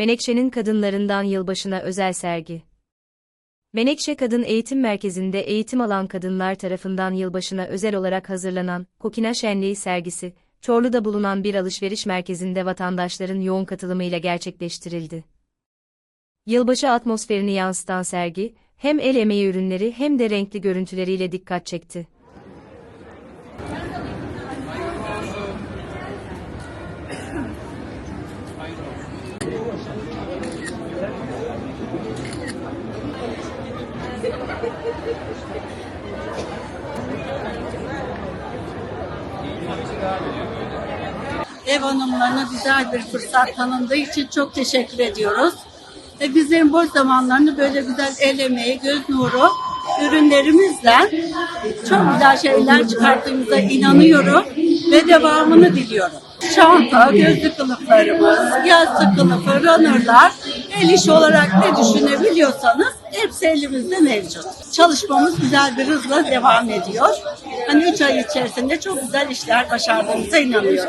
Menekşe'nin kadınlarından yılbaşına özel sergi. Menekşe Kadın Eğitim Merkezi'nde eğitim alan kadınlar tarafından yılbaşına özel olarak hazırlanan Kokina Şenliği sergisi, Çorlu'da bulunan bir alışveriş merkezinde vatandaşların yoğun katılımıyla gerçekleştirildi. Yılbaşı atmosferini yansıtan sergi, hem el emeği ürünleri hem de renkli görüntüleriyle dikkat çekti. Ev hanımlarına güzel bir fırsat tanındığı için çok teşekkür ediyoruz. Ve bizlerin boş zamanlarını böyle güzel el emeği, göz nuru ürünlerimizle çok güzel şeyler çıkarttığımıza inanıyorum ve devamını diliyorum. Çanta, gözlük kılıflarımız, yastık kılıfı, runnerlar, el işi olarak ne düşünebiliyorsanız hepsi elimizde mevcut. Çalışmamız güzel bir hızla devam ediyor. Hani üç ay içerisinde çok güzel işler başardığımıza inanıyorum.